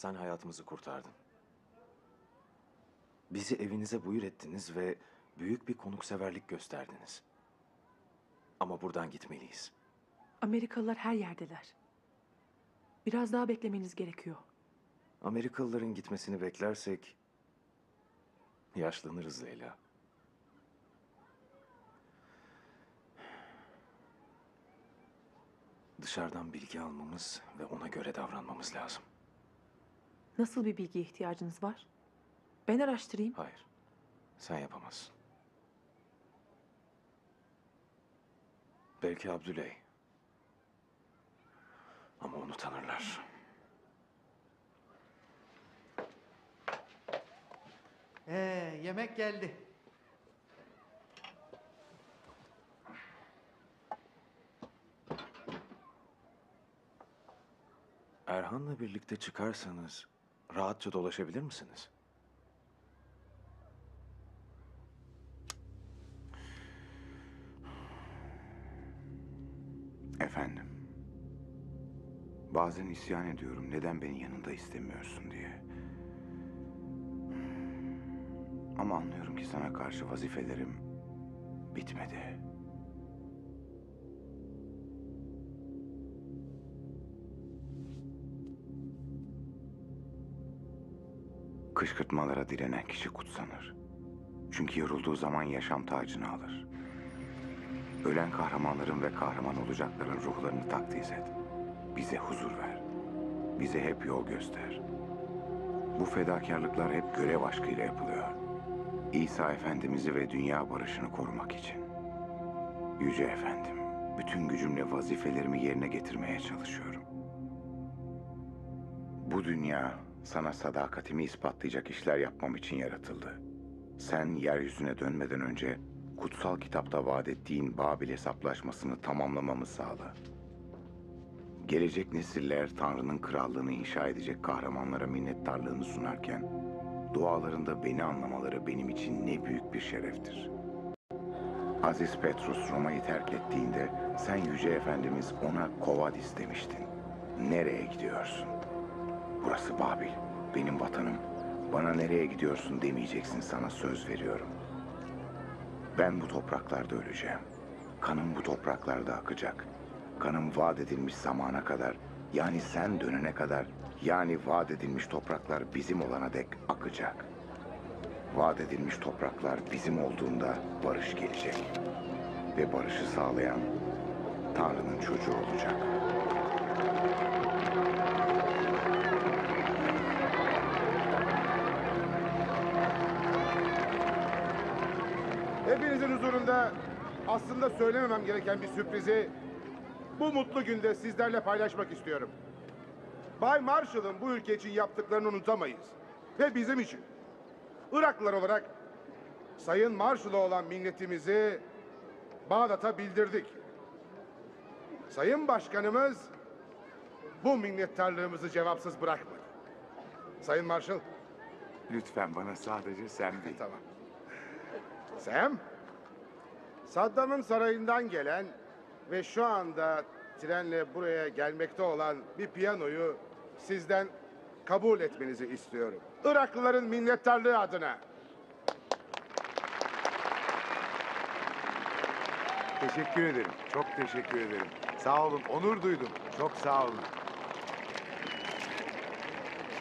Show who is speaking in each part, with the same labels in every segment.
Speaker 1: Sen hayatımızı kurtardın. Bizi evinize buyur ettiniz ve büyük bir konukseverlik gösterdiniz. Ama buradan gitmeliyiz.
Speaker 2: Amerikalılar her yerdeler. Biraz daha beklemeniz gerekiyor.
Speaker 1: Amerikalıların gitmesini beklersek yaşlanırız Leyla. Dışarıdan bilgi almamız ve ona göre davranmamız lazım.
Speaker 2: Nasıl bir bilgiye ihtiyacınız var? Ben araştırayım.
Speaker 1: Hayır, sen yapamazsın. Belki Abdüley. Ama onu tanırlar.
Speaker 3: Ee, yemek geldi.
Speaker 1: Erhan'la birlikte çıkarsanız rahatça dolaşabilir misiniz?
Speaker 4: Efendim. Bazen isyan ediyorum neden beni yanında istemiyorsun diye. Ama anlıyorum ki sana karşı vazifelerim bitmedi. Kışkırtmalara direnen kişi kutsanır. Çünkü yorulduğu zaman yaşam tacını alır. Ölen kahramanların ve kahraman olacakların ruhlarını takdis et. Bize huzur ver. Bize hep yol göster. Bu fedakarlıklar hep görev aşkıyla yapılıyor. İsa Efendimiz'i ve dünya barışını korumak için. Yüce Efendim, bütün gücümle vazifelerimi yerine getirmeye çalışıyorum. Bu dünya sana sadakatimi ispatlayacak işler yapmam için yaratıldı. Sen yeryüzüne dönmeden önce kutsal kitapta vaat ettiğin Babil hesaplaşmasını tamamlamamı sağla. Gelecek nesiller Tanrı'nın krallığını inşa edecek kahramanlara minnettarlığını sunarken, dualarında beni anlamaları benim için ne büyük bir şereftir. Aziz Petrus Roma'yı terk ettiğinde sen Yüce Efendimiz ona Kovadis demiştin. Nereye gidiyorsun? Burası Babil, benim vatanım. Bana nereye gidiyorsun demeyeceksin sana söz veriyorum. Ben bu topraklarda öleceğim. Kanım bu topraklarda akacak. Kanım vaat edilmiş zamana kadar, yani sen dönene kadar, yani vaat edilmiş topraklar bizim olana dek akacak. Vaat edilmiş topraklar bizim olduğunda barış gelecek. Ve barışı sağlayan Tanrı'nın çocuğu olacak.
Speaker 5: Hepinizin huzurunda aslında söylememem gereken bir sürprizi bu mutlu günde sizlerle paylaşmak istiyorum. Bay Marshall'ın bu ülke için yaptıklarını unutamayız. Ve bizim için. Iraklılar olarak Sayın Marshall'a olan minnetimizi Bağdat'a bildirdik. Sayın Başkanımız bu minnettarlığımızı cevapsız bırakmadı. Sayın Marshall,
Speaker 4: Lütfen bana sadece sen değil.
Speaker 5: Tamam. Sam, Saddam'ın sarayından gelen ve şu anda trenle buraya gelmekte olan bir piyanoyu sizden kabul etmenizi istiyorum. Iraklıların minnettarlığı adına.
Speaker 6: Teşekkür ederim. Çok teşekkür ederim. Sağ olun. Onur duydum. Çok sağ olun.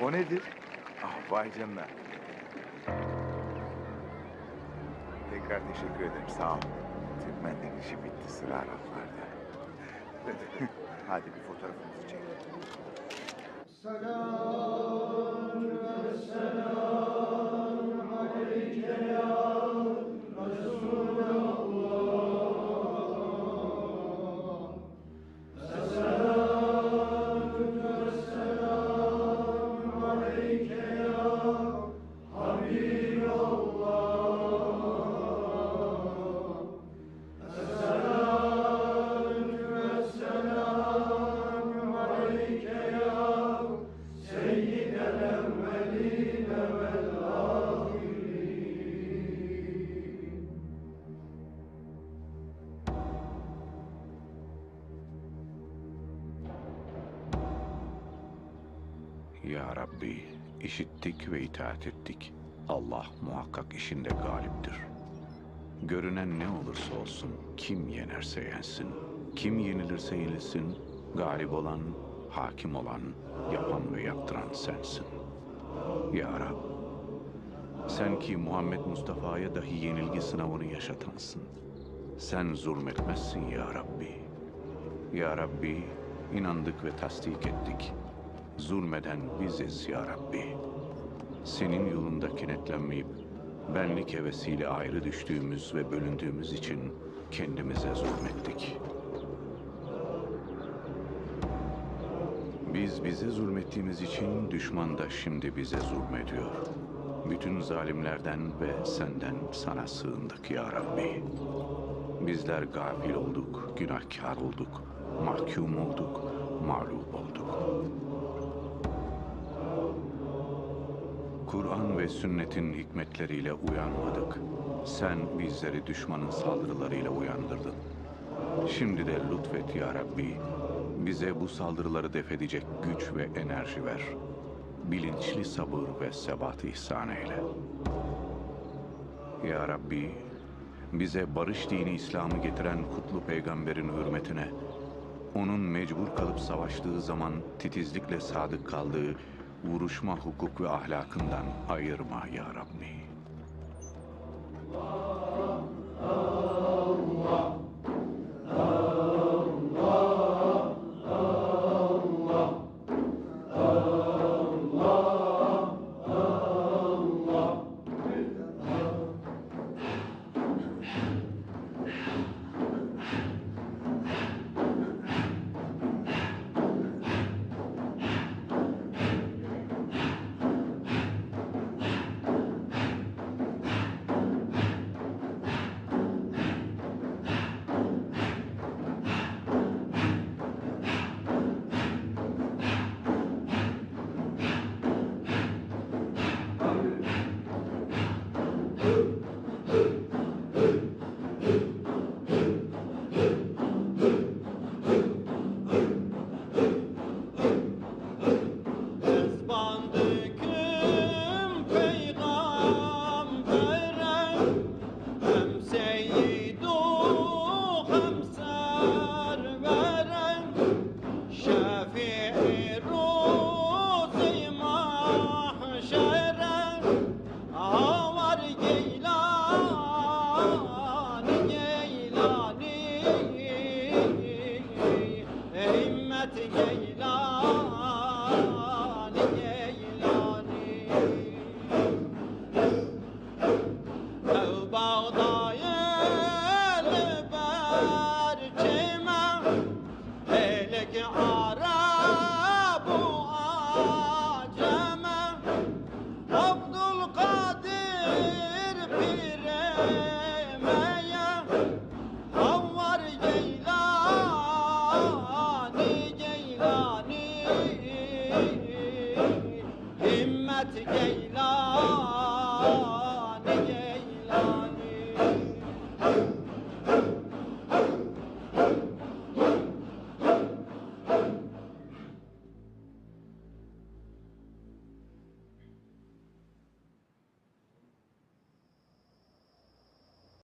Speaker 6: O nedir? Ah vay canına. Tekrar teşekkür ederim. Sağ ol.
Speaker 4: Türkmenlerin işi bitti. Sıra Araplarda.
Speaker 6: Hadi bir fotoğrafımızı çek.
Speaker 7: Selam ve selam aleyke ya Resulallah. Rabbi, işittik ve itaat ettik. Allah muhakkak işinde galiptir. Görünen ne olursa olsun, kim yenerse yensin, kim yenilirse yenilsin, galip olan, hakim olan, yapan ve yaptıran sensin. Ya Rab, sen ki Muhammed Mustafa'ya dahi yenilgi sınavını yaşatansın. Sen zulmetmezsin ya Rabbi. Ya Rabbi, inandık ve tasdik ettik. Zulmeden biziz ya Rabbi. Senin yolunda kenetlenmeyip, benlik hevesiyle ayrı düştüğümüz ve bölündüğümüz için kendimize zulmettik. Biz bize zulmettiğimiz için düşman da şimdi bize zulmediyor. Bütün zalimlerden ve senden sana sığındık ya Rabbi. Bizler gafil olduk, günahkar olduk, mahkum olduk, mağlup olduk. Kur'an ve sünnetin hikmetleriyle uyanmadık. Sen bizleri düşmanın saldırılarıyla uyandırdın. Şimdi de lütfet ya Rabbi, bize bu saldırıları def edecek güç ve enerji ver. Bilinçli sabır ve sebat ihsan eyle. Ya Rabbi, bize barış dini İslam'ı getiren kutlu peygamberin hürmetine, onun mecbur kalıp savaştığı zaman titizlikle sadık kaldığı vuruşma hukuk ve ahlakından ayırma ya Rabbi.
Speaker 8: Ispandıkım Happy.